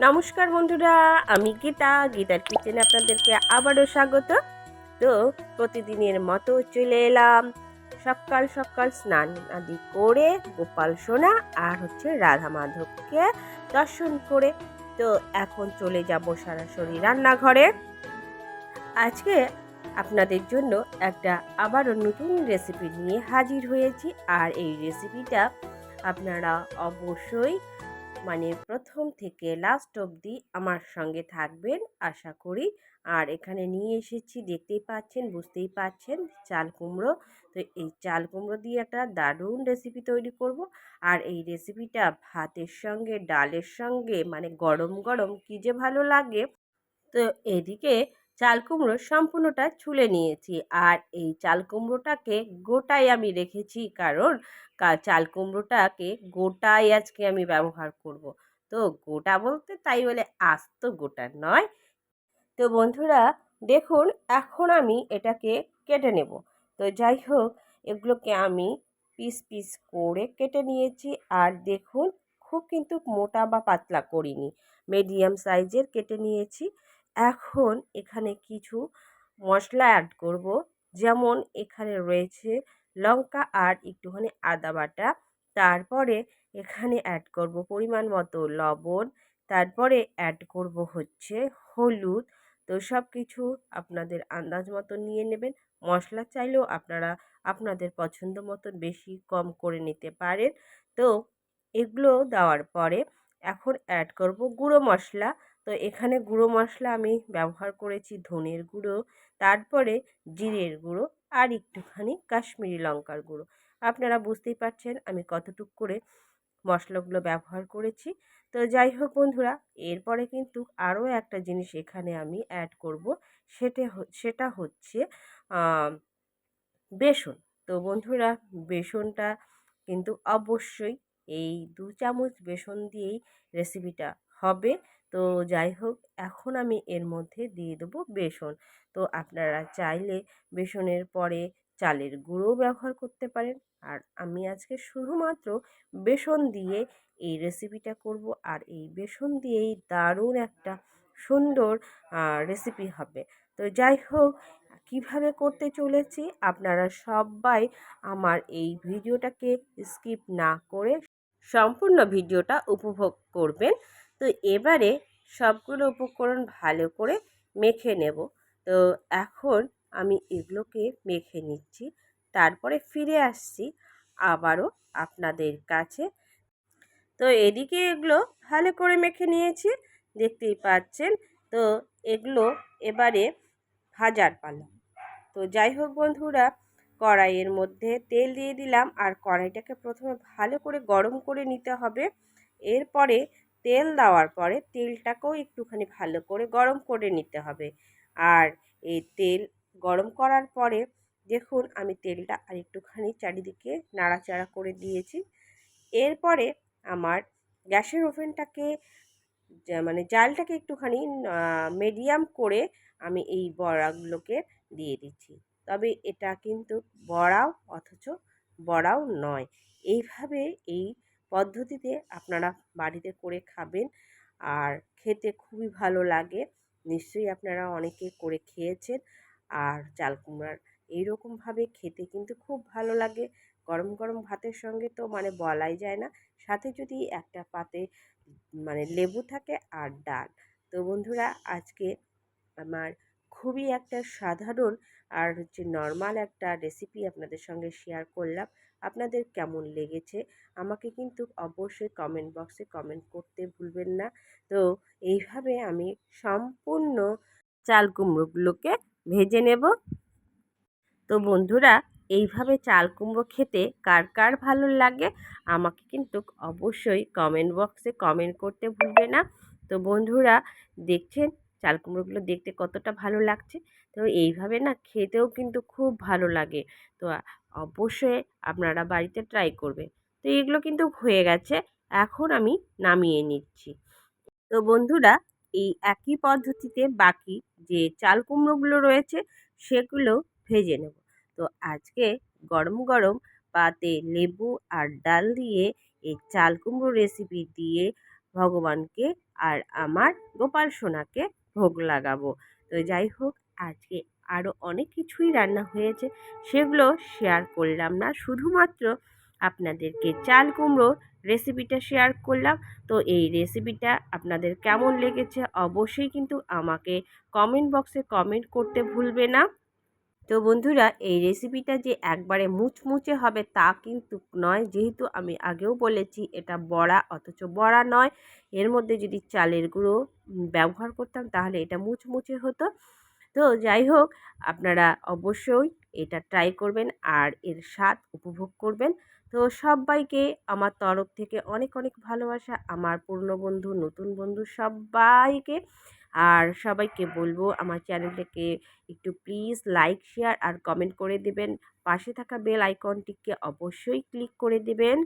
নমস্কার বন্ধুরা, আমি গীতা। গীতার কিচেনে আপনাদেরকে আবারও স্বাগত। তো, প্রতিদিনের মতো চলে এলাম। সকাল সকাল স্নান আদি করে গোপাল সোনা আর হচ্ছে রাধা মাধবকে দর্শন করে, তো এখন চলে যাব সরাসরি রান্নাঘরে। আজকে আপনাদের জন্য একটা আবারও নতুন রেসিপি নিয়ে হাজির হয়েছি। আর এই রেসিপিটা আপনারা অবশ্যই মানে প্রথম থেকে লাস্ট অবধি আমার সঙ্গে থাকবেন আশা করি। আর এখানে নিয়ে এসেছি, দেখতেই পাচ্ছেন, বুঝতেই পাচ্ছেন, চাল কুমড়ো। তো এই চাল কুমড়ো দিয়ে একটা দারুণ রেসিপি তৈরি করব। আর এই রেসিপিটা ভাতের সঙ্গে, ডালের সঙ্গে মানে গরম গরম, কী যে ভালো লাগে। তো এদিকে চাল কুমড়ো সম্পূর্ণটা ছুলে নিয়েছি। আর এই চাল কুমড়োটাকে গোটাই আমি রেখেছি কারণ চাল কুমড়োটাকে গোটাই আজকে আমি ব্যবহার করব। তো গোটা বলতে তাই বলে আস্ত গোটা নয়। তো বন্ধুরা, দেখুন, এখন আমি এটাকে কেটে নেব। তো যাই হোক, এগুলোকে আমি পিস পিস করে কেটে নিয়েছি। আর দেখুন, খুব কিন্তু মোটা বা পাতলা করিনি। মিডিয়াম সাইজের কেটে নিয়েছি। এখন এখানে কিছু মশলা অ্যাড করব। যেমন এখানে রয়েছে লঙ্কা আর একটুখানি আদা বাটা। তারপরে এখানে অ্যাড করব পরিমাণ মতো লবণ। তারপরে অ্যাড করব হচ্ছে হলুদ। তো সব কিছু আপনাদের আন্দাজ মতো নিয়ে নেবেন। মশলা চাইলেও আপনারা আপনাদের পছন্দ মতো বেশি কম করে নিতে পারেন। তো এগুলো দেওয়ার পরে এখন অ্যাড করব গুঁড়ো মশলা তো এখানে গুঁড়ো মশলা আমি ব্যবহার করেছি ধনের গুঁড়ো, তারপরে জিরের গুঁড়ো আর একটুখানি কাশ্মীরি লঙ্কার গুঁড়ো। আপনারা বুঝতেই পারছেন আমি কতটুক করে মশলাগুলো ব্যবহার করেছি। তো যাই হোক বন্ধুরা, এরপরে কিন্তু আরও একটা জিনিস এখানে আমি অ্যাড করব, সেটা সেটা হচ্ছে বেসন। তো বন্ধুরা, বেসনটা কিন্তু অবশ্যই এই দু চামচ বেসন দিয়েই রেসিপিটা হবে। তো যাই হোক, এখন আমি এর মধ্যে দিয়ে দেবো বেসন। তো আপনারা চাইলে বেসনের পরে চালের গুঁড়োও ব্যবহার করতে পারেন। আর আমি আজকে শুধুমাত্র বেসন দিয়ে এই রেসিপিটা করব। আর এই বেসন দিয়েই দারুণ একটা সুন্দর রেসিপি হবে। তো যাই হোক, কীভাবে করতে চলেছি আপনারা সবাই আমার এই ভিডিওটাকে স্কিপ না করে সম্পূর্ণ ভিডিওটা উপভোগ করবেন। তো এবারে সবগুলো উপকরণ ভালো করে মেখে নেব। তো এখন আমি এগুলোকে মেখে নিচ্ছি। তারপরে ফিরে আসছি আবারও আপনাদের কাছে। তো এদিকে এগুলো ভালো করে মেখে নিয়েছি, দেখতেই পাচ্ছেন। তো এগুলো এবারে ভাজার পালা। তো যাই হোক বন্ধুরা, কড়াইয়ের মধ্যে তেল দিয়ে দিলাম। আর কড়াইটাকে প্রথমে ভালো করে গরম করে নিতে হবে। এরপরে তেল দেওয়ার পরে তেলটাকেও একটুখানি ভালো করে গরম করে নিতে হবে। আর এই তেল গরম করার পরে দেখুন আমি তেলটা আর একটুখানি চারিদিকে নাড়াচাড়া করে দিয়েছি। এরপরে আমার গ্যাসের ওভেনটাকে মানে জালটাকে একটুখানি মিডিয়াম করে আমি এই বড়াগুলোকে দিয়ে দিচ্ছি। তবে এটা কিন্তু বড়াও, অথচ বড়াও নয়। এইভাবে এই পদ্ধতিতে আপনারা বাড়িতে করে খাবেন। আর খেতে খুবই ভালো লাগে। নিশ্চয়ই আপনারা অনেকে করে খেয়েছেন। আর চাল কুমড়ার এইরকমভাবে খেতে কিন্তু খুব ভালো লাগে। গরম গরম ভাতের সঙ্গে তো মানে বলাই যায় না। সাথে যদি একটা পাতে মানে লেবু থাকে আর ডাল। তো বন্ধুরা, আজকে আমার খুবই একটা সাধারণ আর হচ্ছে নর্মাল একটা রেসিপি আপনাদের সঙ্গে শেয়ার করলাম। আপনাদের কেমন লেগেছে? আমাকে কিন্তু অবশ্যই কমেন্ট বক্সে কমেন্ট করতে ভুলবেন না। তো এইভাবে আমি সম্পূর্ণ চাল কুমড়োগুলোকে ভেজে নেব। তো বন্ধুরা, এইভাবে চাল কুমড়ো খেতে কার কার ভালো লাগে? আমাকে কিন্তু অবশ্যই কমেন্ট বক্সে কমেন্ট করতে ভুলবে না। তো বন্ধুরা, দেখছেন চাল কুমড়োগুলো দেখতে কতটা ভালো লাগছে। তো এইভাবে না খেতেও কিন্তু খুব ভালো লাগে। তো অবশ্যই আপনারা বাড়িতে ট্রাই করবেন। তো এগুলো কিন্তু হয়ে গেছে, এখন আমি নামিয়ে নিচ্ছি। তো বন্ধুরা, এই একই পদ্ধতিতে বাকি যে চাল কুমড়োগুলো রয়েছে, সেগুলো ভেজে নেব। তো আজকে গরম গরম পাতে লেবু আর ডাল দিয়ে এই চাল কুমড়ো রেসিপি দিয়ে ভগবানকে আর আমার গোপাল সোনাকে ভোগ লাগাবো। তো যাই হোক, আজকে আরও অনেক কিছুই রান্না হয়েছে, সেগুলো শেয়ার করলাম না। শুধুমাত্র আপনাদেরকে চাল কুমড়ো রেসিপিটা শেয়ার করলাম। তো এই রেসিপিটা আপনাদের কেমন লেগেছে অবশ্যই কিন্তু আমাকে কমেন্ট বক্সে কমেন্ট করতে ভুলবে না। তো বন্ধুরা, এই রেসিপিটা যে একবারে মুচমুচে হবে তা কিন্তু নয়। যেহেতু আমি আগেও বলেছি, এটা বড়া, অথচ বড়া নয়। এর মধ্যে যদি চালের গুঁড়ো ব্যবহার করতাম, তাহলে এটা মুচমুচে হতো। তো যাই হোক, আপনারা অবশ্যই এটা ট্রাই করবেন আর এর স্বাদ উপভোগ করবেন। তো সবাইকে আমার তরফ থেকে অনেক অনেক ভালোবাসা। আমার পুরনো বন্ধু, নতুন বন্ধু সবাইকে আর সবাইকে বলব আমার চ্যানেলটাকে একটু প্লিজ লাইক, শেয়ার আর কমেন্ট করে দেবেন। পাশে থাকা বেল আইকনটিকে অবশ্যই ক্লিক করে দেবেন।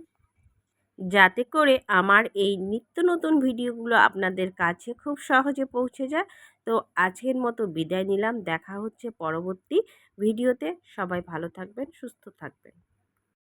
যাতে করে আমার এই নিত্য নতুন ভিডিওগুলো আপনাদের কাছে খুব সহজে পৌঁছে যায়। তো আজকের মতো বিদায় নিলাম। দেখা হচ্ছে পরবর্তী ভিডিওতে। সবাই ভালো থাকবেন, সুস্থ থাকবেন।